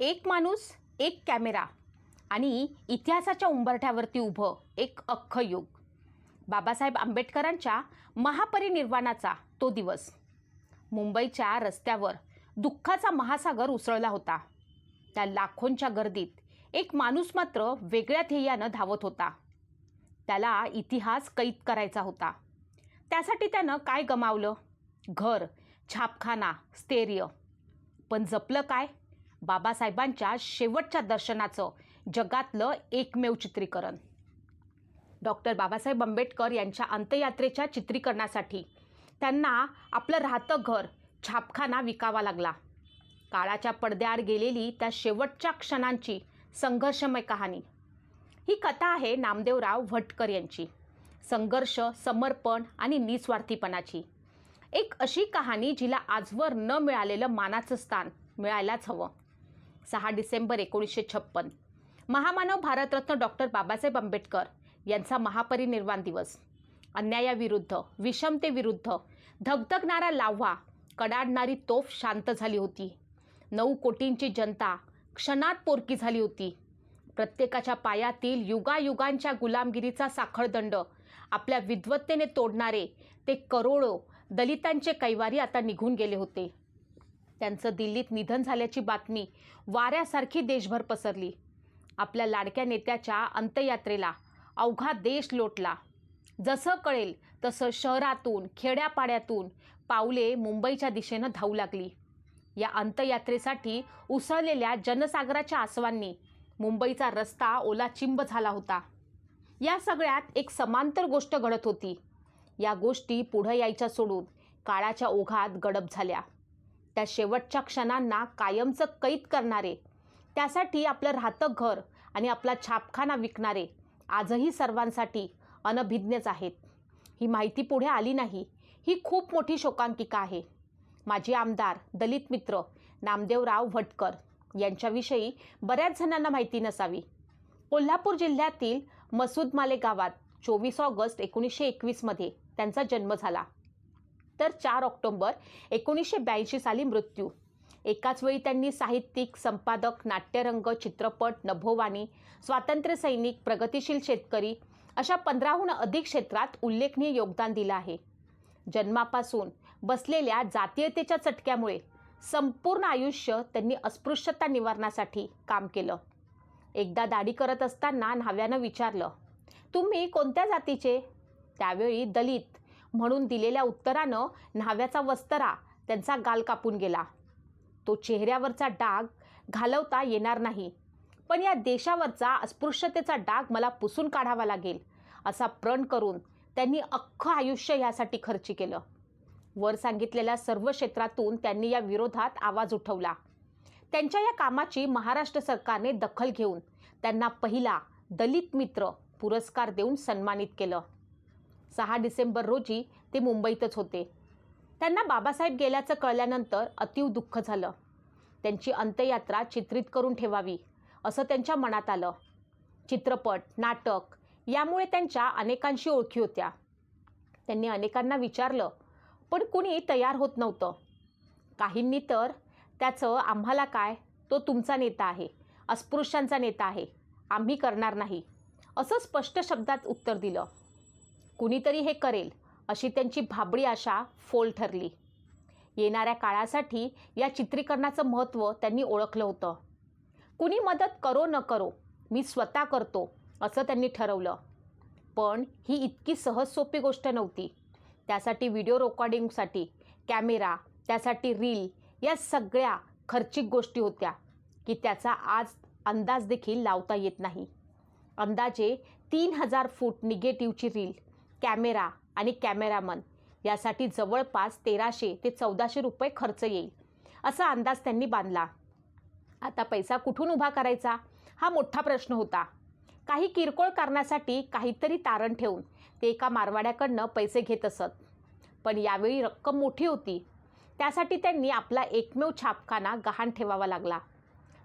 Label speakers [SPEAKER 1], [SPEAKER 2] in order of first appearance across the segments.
[SPEAKER 1] एक माणूस एक कॅमेरा आणि इतिहासाच्या उंबरठ्यावरती उभं एक अख्खं युग. बाबासाहेब आंबेडकरांच्या महापरिनिर्वाणाचा तो दिवस. मुंबईच्या रस्त्यावर दुःखाचा महासागर उसळला होता. त्या लाखोंच्या गर्दीत एक माणूस मात्र वेगळ्या ध्येयानं धावत होता. त्याला इतिहास कैद करायचा होता. त्यासाठी त्यानं काय गमावलं? घर छापखाना स्थैर्य. पण जपलं काय? बाबासाहेबांच्या शेवटच्या दर्शनाचं जगातलं एकमेव चित्रीकरण. डॉक्टर बाबासाहेब आंबेडकर यांच्या अंत्ययात्रेच्या चित्रीकरणासाठी त्यांना आपलं राहतं घर छापखाना विकावा लागला. काळाच्या पडद्याआड गेलेली त्या शेवटच्या क्षणांची संघर्षमय कहाणी. ही कथा आहे नामदेवराव भटकर यांची. संघर्ष समर्पण आणि निस्वार्थीपणाची. एक अशी कहाणी जिला आजवर न मिळालेलं मानाचं स्थान मिळायलाच हवं. सहा डिसेंबर एकोणीसशे छप्पन. महामानव भारतरत्न डॉक्टर बाबासाहेब आंबेडकर यांचा महापरिनिर्वाण दिवस. अन्यायाविरुद्ध विषमतेविरुद्ध धगधगणारा लाव्हा कडाडणारी तोफ शांत झाली होती. नऊ कोटींची जनता क्षणात पोरकी झाली होती. प्रत्येकाच्या पायातील युगायुगांच्या गुलामगिरीचा साखळदंड आपल्या विद्वत्तेने तोडणारे ते करोडो दलितांचे कैवारी आता निघून गेले होते. त्यांचं दिल्लीत निधन झाल्याची बातमी वाऱ्यासारखी देशभर पसरली. आपल्या लाडक्या नेत्याच्या अंत्ययात्रेला अवघा देश लोटला. जसं कळेल तसं शहरातून खेड्यापाड्यातून पावले मुंबईच्या दिशेनं धावू लागली. या अंत्ययात्रेसाठी उसळलेल्या जनसागराच्या आसवांनी मुंबईचा रस्ता ओलाचिंब झाला होता. या सगळ्यात एक समांतर गोष्ट घडत होती. या गोष्टी पुढं यायच्या सोडून काळाच्या ओघात गडप झाल्या. त्या शेवटच्या क्षणांना कायमचं कैद करणारे. त्यासाठी आपलं राहतं घर आणि आपला छापखाना विकणारे. आजही सर्वांसाठी अनभिज्ञच आहेत. ही माहिती पुढे आली नाही. ही खूप मोठी शोकांकिका आहे. माजी आमदार दलित मित्र नामदेवराव भटकर यांच्याविषयी बऱ्याच जणांना माहिती नसावी. कोल्हापूर जिल्ह्यातील मसूदमाले गावात चोवीस ऑगस्ट एकोणीसशे एकवीसमध्ये त्यांचा जन्म झाला. तर चार ऑक्टोंबर एकोणीसशे ब्याऐंशी साली मृत्यू. एकाच वेळी त्यांनी साहित्यिक संपादक नाट्यरंग चित्रपट नभोवाणी स्वातंत्र्यसैनिक प्रगतिशील शेतकरी अशा पंधराहून अधिक क्षेत्रात उल्लेखनीय योगदान दिलं आहे. जन्मापासून बसलेल्या जातीयतेच्या चटक्यामुळे संपूर्ण आयुष्य त्यांनी अस्पृश्यता निवारणासाठी काम केलं. एकदा दाढी करत असताना न्हाव्यानं विचारलं तुम्ही कोणत्या जातीचे? त्यावेळी दलित म्हणून दिलेल्या उत्तरानं न्हाव्याचा वस्तरा त्यांचा गाल कापून गेला. तो चेहऱ्यावरचा डाग घालवता येणार नाही. पण या देशावरचा अस्पृश्यतेचा डाग मला पुसून काढावा लागेल असा प्रण करून त्यांनी अख्खं आयुष्य यासाठी खर्ची केलं. वर सांगितलेल्या सर्व क्षेत्रातून त्यांनी या विरोधात आवाज उठवला. त्यांच्या या कामाची महाराष्ट्र सरकारने दखल घेऊन त्यांना पहिला दलित मित्र पुरस्कार देऊन सन्मानित केलं. सहा डिसेंबर रोजी ते मुंबईतच होते. त्यांना बाबासाहेब गेल्याचं कळल्यानंतर अतीव दुःख झालं. त्यांची अंत्ययात्रा चित्रित करून ठेवावी असं त्यांच्या मनात आलं. चित्रपट नाटक यामुळे त्यांच्या अनेकांशी ओळखी होत्या. त्यांनी अनेकांना विचारलं पण कुणी तयार होत नव्हतं. काहींनी तर त्याचं आम्हाला काय? तो तुमचा नेता आहे अस्पृश्यांचा नेता आहे आम्ही करणार नाही असं स्पष्ट शब्दात उत्तर दिलं. कुणीतरी हे करेल अशी त्यांची भाबडी आशा फोल ठरली. येणाऱ्या काळासाठी या चित्रीकरणाचं महत्त्व त्यांनी ओळखलं होतं. कुणी मदत करो न करो मी स्वतः करतो असं त्यांनी ठरवलं. पण ही इतकी सहज सोपी गोष्ट नव्हती. त्यासाठी व्हिडिओ रेकॉर्डिंगसाठी कॅमेरा त्यासाठी रील या सगळ्या खर्चिक गोष्टी होत्या की त्याचा आज अंदाज देखील लावता येत नाही. अंदाजे तीन हजार फूट निगेटिव्हची रील कॅमेरा आणि कॅमेरामन यासाठी जवळपास तेराशे ते चौदाशे रुपये खर्च येईल असा अंदाज त्यांनी बांधला. आता पैसा कुठून उभा करायचा? हा मोठा प्रश्न होता. काही किरकोळ कारणासाठी काहीतरी तारण ठेवून ते एका मारवाड्याकडनं पैसे घेत असत. पण यावेळी रक्कम मोठी होती. त्यासाठी त्यांनी आपला एकमेव छापखाना गहाण ठेवावा लागला.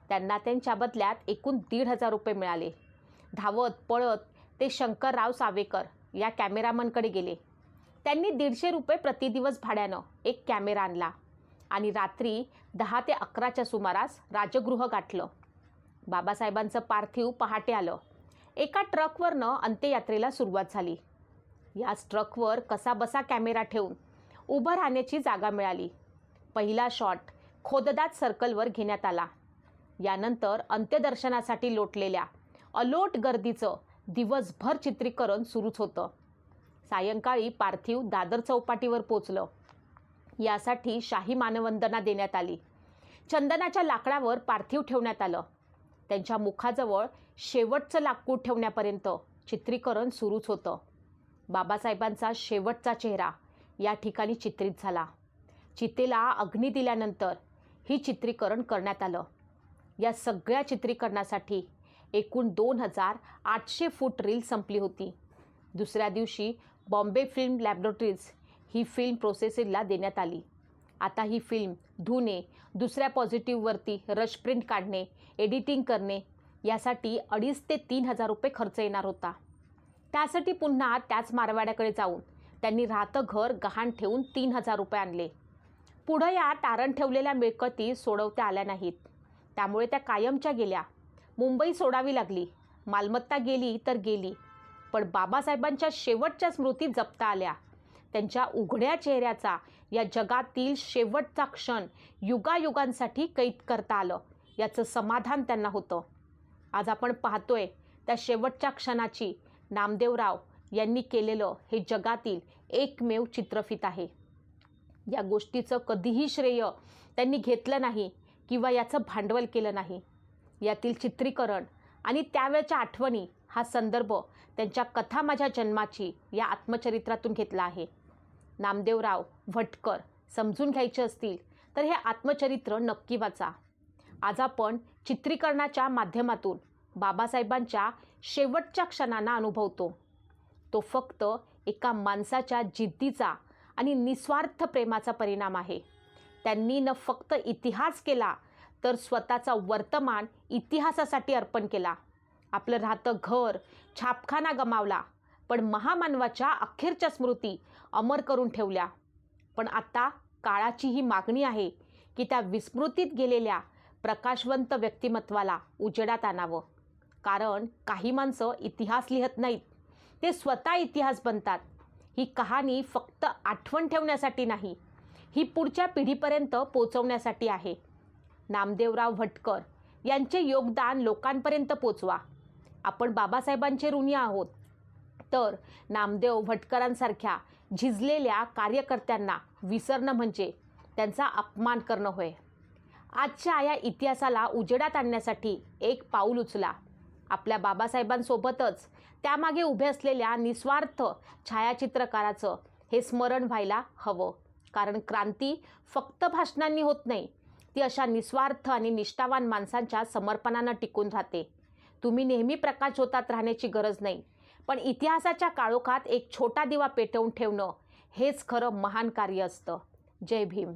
[SPEAKER 1] त्यांना त्यांच्या बदल्यात एकूण दीड हजार रुपये मिळाले. धावत पळत ते शंकरराव सावेकर या कॅमेरामनकडे गेले. त्यांनी दीडशे रुपये प्रतिदिवस भाड्यानं एक कॅमेरा आणला आणि रात्री दहा ते अकराच्या सुमारास राजगृह गाठलं. बाबासाहेबांचं पार्थिव पहाटे आलं. एका ट्रकवरनं अंत्ययात्रेला सुरुवात झाली. याच ट्रकवर कसा बसा कॅमेरा ठेवून उभं राहण्याची जागा मिळाली. पहिला शॉट खोददात सर्कलवर घेण्यात आला. यानंतर अंत्यदर्शनासाठी लोटलेल्या अलोट गर्दीचं दिवसभर चित्रीकरण सुरूच होतं. सायंकाळी पार्थिव दादर चौपाटीवर पोचलं. यासाठी शाही मानवंदना देण्यात आली. चंदनाच्या लाकडावर पार्थिव ठेवण्यात आलं. त्यांच्या मुखाजवळ शेवटचं लाकूड ठेवण्यापर्यंत चित्रीकरण सुरूच होतं. बाबासाहेबांचा शेवटचा चेहरा या ठिकाणी चित्रित झाला. चितेला अग्नी दिल्यानंतर ही चित्रीकरण करण्यात आलं. या सगळ्या चित्रीकरणासाठी एकूण दोन हजार आठशे फूट रील संपली होती. दुसऱ्या दिवशी बॉम्बे फिल्म लॅबोरेटरीज ही फिल्म प्रोसेसिंगला देण्यात आली. आता ही फिल्म धुणे दुसऱ्या पॉझिटिव्हवरती रश प्रिंट काढणे एडिटिंग करणे यासाठी अडीच ते तीन हजार रुपये खर्च येणार होता. त्यासाठी पुन्हा त्याच मारवाड्याकडे जाऊन त्यांनी राहतं घर गहाण ठेवून तीन हजार रुपये आणले. पुढं या तारण ठेवलेल्या मिळकती सोडवता आल्या नाहीत. त्यामुळे त्या कायमच्या गेल्या. मुंबई सोडावी लागली. मालमत्ता गेली तर गेली. पण बाबासाहेबांच्या शेवटच्या स्मृती जपता आल्या. त्यांच्या उघड्या चेहऱ्याचा या जगातील शेवटचा क्षण युगायुगांसाठी कैद करता आलं. याचं समाधान त्यांना होतं. आज आपण पाहतोय त्या शेवटच्या क्षणाची नामदेवराव यांनी केलेलं हे जगातील एकमेव चित्रफित आहे. या गोष्टीचं कधीही श्रेय त्यांनी घेतलं नाही किंवा याचं भांडवल केलं नाही. यातील चित्रीकरण आणि त्यावेळच्या आठवणी हा संदर्भ त्यांच्या कथा माझ्या जन्माची या आत्मचरित्रातून घेतला आहे. नामदेवराव भटकर समजून घ्यायचे असतील तर हे आत्मचरित्र नक्की वाचा. आज आपण चित्रीकरणाच्या माध्यमातून बाबासाहेबांच्या शेवटच्या क्षणांना अनुभवतो. तो फक्त एका माणसाच्या जिद्दीचा आणि निस्वार्थ प्रेमाचा परिणाम आहे. त्यांनी न फक्त इतिहास केला तर स्वतःचा वर्तमान इतिहासासाठी अर्पण केला. आपलं राहतं घर छापखाना गमावला पण महामानवाच्या अखेरच्या स्मृती अमर करून ठेवल्या. पण आता काळाची ही मागणी आहे की त्या विस्मृतीत गेलेल्या प्रकाशवंत व्यक्तिमत्वाला उजेडात आणावं. कारण काही माणसं इतिहास लिहत नाहीत. ते स्वतः इतिहास बनतात. ही कहाणी फक्त आठवण ठेवण्यासाठी नाही ही पुढच्या पिढीपर्यंत पोचवण्यासाठी आहे. नामदेवराव भटकर यांचे योगदान लोकांपर्यंत पोचवा. आपण बाबासाहेबांचे ऋणी आहोत. तर नामदेव भटकरांसारख्या झिजलेल्या कार्यकर्त्यांना विसरणं म्हणजे त्यांचा अपमान करणं होय. आजच्या या इतिहासाला उजेडात आणण्यासाठी एक पाऊल उचला. आपल्या बाबासाहेबांसोबतच त्यामागे उभे असलेल्या निस्वार्थ छायाचित्रकाराचं हे स्मरण व्हायला हवं. कारण क्रांती फक्त भाषणांनी होत नाही ती अशा निस्वार्थ आणि निष्ठावान माणसांच्या समर्पणानं टिकून राहते. तुम्ही नेहमी प्रकाश होतात राहण्याची गरज नाही. पण इतिहासाच्या काळोखात एक छोटा दिवा पेटवून ठेवणं हेच खरं महान कार्य असतं. जय भीम.